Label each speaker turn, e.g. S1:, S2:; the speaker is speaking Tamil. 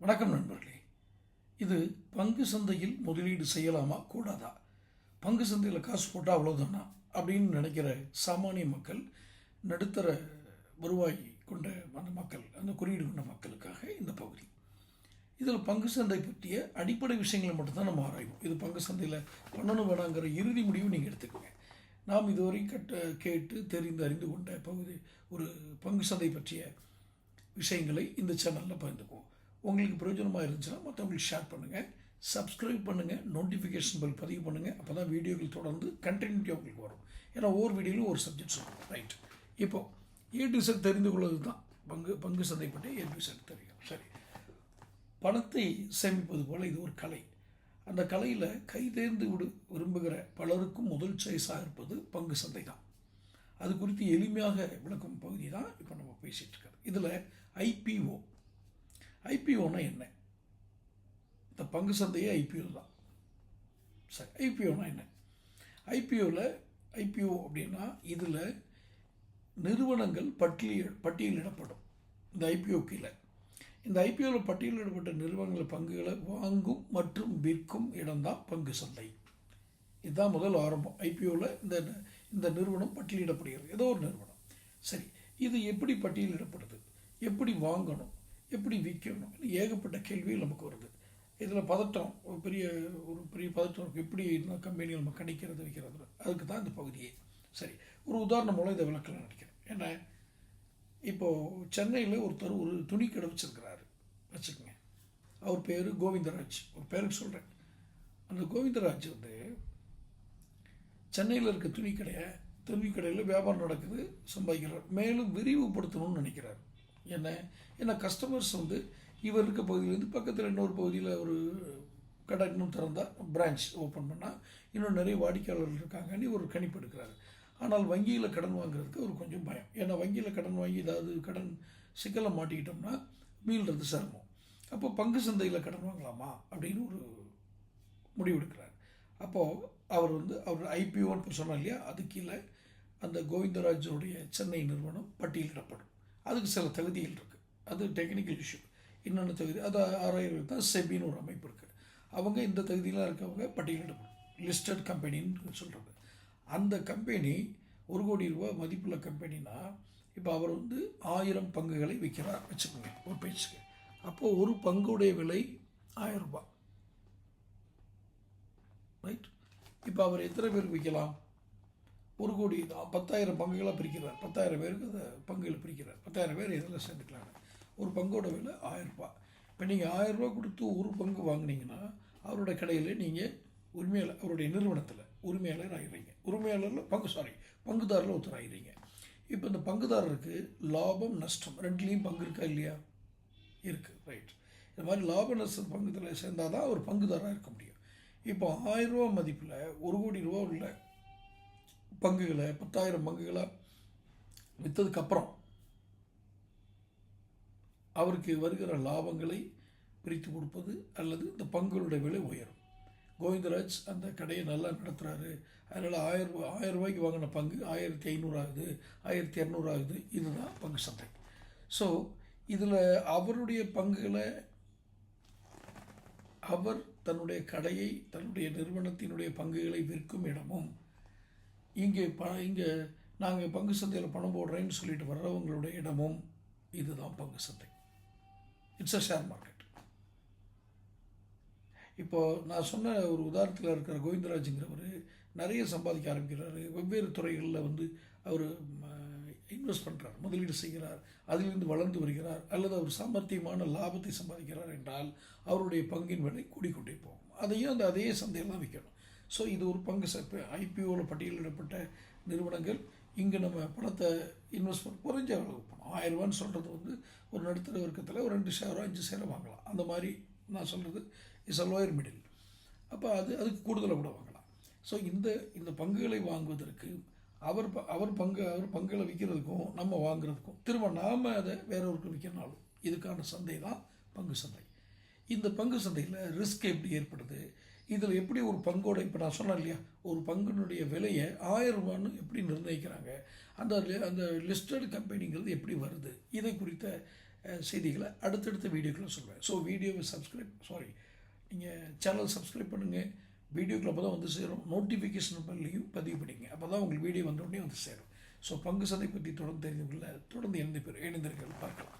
S1: வணக்கம் நண்பர்களே. இது பங்கு சந்தையில் முதலீடு செய்யலாமா? கூடாதா? பங்கு சந்தையில் காசு போட்டால் அவ்வளோதானா அப்படின்னு நினைக்கிற சாமானிய மக்கள் நடுத்தர வருவாய் கொண்ட அந்த மக்கள் அந்த குறியீடு கொண்ட மக்களுக்காக இந்த பகுதி. இதில் பங்கு சந்தை பற்றிய அடிப்படை விஷயங்களை மட்டும்தான் நம்ம ஆராய்வோம். இது பங்கு சந்தையில் பண்ணணும் வேணாங்கிற இறுதி முடிவு நீங்கள் எடுத்துக்கோங்க. நாம் இதுவரை கட்ட கேட்டு தெரிந்து அறிந்து கொண்ட பகுதி ஒரு பங்கு சந்தை பற்றிய விஷயங்களை இந்த சேனலில் பகிர்ந்துக்குவோம் உங்களுக்கு பிரயோஜனமாக இருந்துச்சுன்னா மற்றவங்களுக்கு ஷேர் பண்ணுங்கள் சப்ஸ்கிரைப் பண்ணுங்கள் நோட்டிஃபிகேஷன் பில் பதிவு பண்ணுங்கள் அப்போ தான் வீடியோக்கள் தொடர்ந்து கண்டினியூட்டியாக உங்களுக்கு வரும். ஏன்னா ஒவ்வொரு வீடியோலையும் ஒரு சப்ஜெக்ட் சொல்லுவோம் ரைட் இப்போது ஏ டு செட் தெரிந்து கொள்வது தான் பங்கு பங்கு சந்தை பற்றி ஏ டு செட் தெரியும். சரி. பணத்தை சேமிப்பது போல் இது ஒரு கலை. அந்த கலையில் கைதேர்ந்து விடு விரும்புகிற பலருக்கும் முதல் சாய்ஸாக இருப்பது பங்கு சந்தை தான் அது குறித்து எளிமையாக விளக்கும் பகுதி தான் இப்போ நம்ம பேசிகிட்டு இருக்கிறோம் இதில் ஐபிஓ ஐபிஓனா என்ன? இந்த பங்கு சந்தையே ஐபிஓ தான். சரி ஐபிஓனா என்ன? ஐபிஓவில் ஐபிஓ அப்படின்னா இதில் நிறுவனங்கள் பட்டியல் பட்டியலிடப்படும் இந்த ஐபிஓ கீழே. இந்த ஐபிஓவில் பட்டியலிடப்பட்ட நிறுவனங்கள் பங்குகளை வாங்கும் மற்றும் விற்கும் இடம்தான் பங்கு சந்தை. இதுதான் முதல் ஆரம்பம். ஐபிஓவில் இந்த இந்த நிறுவனம் பட்டியலிடப்படுகிறது. ஏதோ ஒரு நிறுவனம். சரி இது எப்படி பட்டியலிடப்படுது? எப்படி வாங்கணும்? எப்படி விற்கணும்? ஏகப்பட்ட கேள்விகள் நமக்கு வருது. இதில் பதட்டம் ஒரு பெரிய ஒரு பெரிய பதட்டம் இருக்குது எப்படி இந்த கம்பெனிகள் நம்ம கணிக்கிறது வைக்கிறது அதுக்கு தான் இந்த பகுதியே. சரி ஒரு உதாரணம் மூலம் இதை விளக்கலாம் நினைக்கிறேன். ஏன்னா இப்போது சென்னையில் ஒருத்தர் ஒரு துணி கடை வச்சுருக்கிறாரு. வச்சுக்கோங்க. அவர் பேர் கோவிந்தராஜ். ஒரு பேருக்கு சொல்கிறேன் அந்த கோவிந்தராஜ் வந்து சென்னையில் இருக்க துணி கடையை துணி கடையில் வியாபாரம் நடக்குது சம்பாதிக்கிறார். மேலும் விரிவுபடுத்தணும்னு நினைக்கிறார். என்ன? ஏன்னா கஸ்டமர்ஸ் வந்து இவர் இருக்க பகுதியிலேருந்து பக்கத்தில் இன்னொரு பகுதியில் ஒரு கடை இன்னும் திறந்தால் பிரான்ச் ஓப்பன் பண்ணால் இன்னும் நிறைய வாடிக்கையாளர்கள் இருக்காங்கன்னு ஒரு கணிப்பு எடுக்கிறாரு. ஆனால் வங்கியில் கடன் வாங்குறதுக்கு ஒரு கொஞ்சம் பயம். ஏன்னா வங்கியில் கடன் வாங்கி ஏதாவது கடன் சிக்கலை மாட்டிக்கிட்டோம்னா மீள்றது சிரமம். அப்போ பங்கு சந்தையில் கடன் வாங்கலாமா? அப்படின்னு ஒரு முடிவு எடுக்கிறார். அப்போது அவர் வந்து அவர் ஐபிஓன்னு சொன்னார் இல்லையா? அது கீழே அந்த கோவிந்தராஜனுடைய சென்னை நிறுவனம் பட்டியலிடப்படும். அதுக்கு சில தகுதிகள் இருக்குது அது டெக்னிக்கல் இஷ்யூ இன்னொன்று தகுதி அது ஆறாயிரம் தான் செபின்னு ஒரு அமைப்பு இருக்குது அவங்க இந்த தகுதியெலாம் இருக்கவங்க பட்டியலிடப்படும் லிஸ்டட் கம்பெனின்னு சொல்கிறது அந்த கம்பெனி ஒரு கோடி ரூபா மதிப்புள்ள கம்பெனினா இப்போ அவர் வந்து ஆயிரம் பங்குகளை விற்கிறார். வச்சுக்கோங்க ஒரு பேச்சுக்கு. அப்போது ஒரு பங்குடைய விலை ஆயிரம் ரூபாய். ரைட் இப்போ அவர் எத்தனை பேருக்கு விற்கலாம்? ஒரு கோடி தான் பத்தாயிரம் பங்குகளாக பிரிக்கிறார். பத்தாயிரம் பேருக்கு அதை பங்குகளை பிரிக்கிறார். பத்தாயிரம் பேர் இதில் சேர்ந்துக்கலாங்க. ஒரு பங்கோட விலை ஆயிரரூபா இப்போ நீங்கள் ஆயிரம் கொடுத்து ஒரு பங்கு வாங்கினீங்கன்னா அவரோட கடையில் நீங்கள் உரிமையாளர் அவருடைய நிறுவனத்தில் உரிமையாளர் ஆகிறீங்க உரிமையாளரில் பங்கு சாரி பங்குதாரில் ஒருத்தர் ஆகிடுறீங்க இப்போ இந்த பங்குதாரருக்கு லாபம் நஷ்டம் ரெண்டுலேயும் பங்கு இருக்கா இல்லையா? இருக்குது ரைட் இந்த மாதிரி லாப நஷ்ட பங்குதில் சேர்ந்தால் தான் அவர் பங்குதாராக இருக்க முடியும். இப்போ ஆயிரம் ரூபா மதிப்பில் ஒரு கோடி ரூபா உள்ள பங்குகளை பத்தாயிரம் பங்குகளை விற்றதுக்கப்புறம் அவருக்கு வருகிற லாபங்களை பிரித்து கொடுப்பது அல்லது இந்த பங்குகளுடைய விலை உயரும். கோவிந்தராஜ் அந்த கடையை நல்லா நடத்துகிறாரு அதனால் ஆயிரம் ரூபாய் ஆயிரம் ரூபாய்க்கு வாங்கின பங்கு ஆயிரத்தி ஐநூறு ஆகுது ஆயிரத்தி இரநூறு ஆகுது. இதுதான் பங்கு சந்தை. ஸோ இதில் அவருடைய பங்குகளை அவர் தன்னுடைய கடையை தன்னுடைய நிறுவனத்தினுடைய பங்குகளை விற்கும் இடமும் இங்கே ப இங்கே நாங்கள் பங்கு சந்தையில் பணம் போடுறேன்னு சொல்லிட்டு வர்றவங்களுடைய இடமும் இதுதான் பங்கு சந்தை. இட்ஸ் அ ஷேர் மார்க்கெட் இப்போது நான் சொன்ன ஒரு உதாரணத்தில் இருக்கிற கோவிந்தராஜுங்கிறவர் நிறைய சம்பாதிக்க ஆரம்பிக்கிறாரு. வெவ்வேறு துறைகளில் வந்து அவர் இன்வெஸ்ட் பண்ணுறார் முதலீடு செய்கிறார் அதிலிருந்து வளர்ந்து வருகிறார் அல்லது அவர் சாமர்த்தியமான லாபத்தை சம்பாதிக்கிறார் என்றால் அவருடைய பங்கின் விலை கூடிக்கொண்டே போகும். அதையும் அந்த அதே சந்தையில் தான் விற்கணும். ஸோ இது ஒரு பங்கு இப்போ ஐபிஓவில் பட்டியலிடப்பட்ட நிறுவனங்கள் இங்கே நம்ம பணத்தை இன்வெஸ்ட் பண்ண குறைஞ்ச அளவு பணம். ஆயிரம் சொல்கிறது வந்து ஒரு நடுத்தர வர்க்கத்தில் ஒரு ரெண்டு ஷேரோ அஞ்சு ஷேரோ வாங்கலாம். அந்த மாதிரி நான் சொல்கிறது இஸ் அ லோயர் மிடில் அப்போ அது அதுக்கு கூடுதலாக கூட வாங்கலாம். ஸோ இந்த இந்த பங்குகளை வாங்குவதற்கு அவர் ப அவர் பங்கு அவர் பங்குகளை விற்கிறதுக்கும் நம்ம வாங்குறதுக்கும் திரும்ப நாம் அதை வேறொருக்கு விற்கிறனாலும் இதுக்கான சந்தை தான் பங்கு சந்தை. இந்த பங்கு சந்தையில் ரிஸ்க் எப்படி ஏற்படுது? இதில் எப்படி ஒரு பங்கோட இப்போ நான் சொன்னேன் இல்லையா ஒரு பங்கினுடைய விலையை ஆயிரம் ரூபான்னு எப்படி நிர்ணயிக்கிறாங்க? அந்த அந்த லிஸ்டட் கம்பெனிங்கிறது எப்படி வருது? இதை குறித்த செய்திகளை அடுத்தடுத்த வீடியோக்களை சொல்வேன் ஸோ வீடியோவை சப்ஸ்கிரைப் சாரி நீங்கள் சேனல் சப்ஸ்கிரைப் பண்ணுங்கள் வீடியோக்கள் அப்போ தான் வந்து சேரும். நோட்டிஃபிகேஷன் பண்ணலையும் பதிவு பண்ணிங்க அப்போ தான் உங்களுக்கு வீடியோ வந்தோடனே வந்து சேரும். ஸோ பங்கு சந்தை பற்றி தொடர்ந்து தெரிந்து கொள்ள தொடர்ந்து இணைந்து பேர் இணைந்திருக்கிறது பார்க்கலாம்.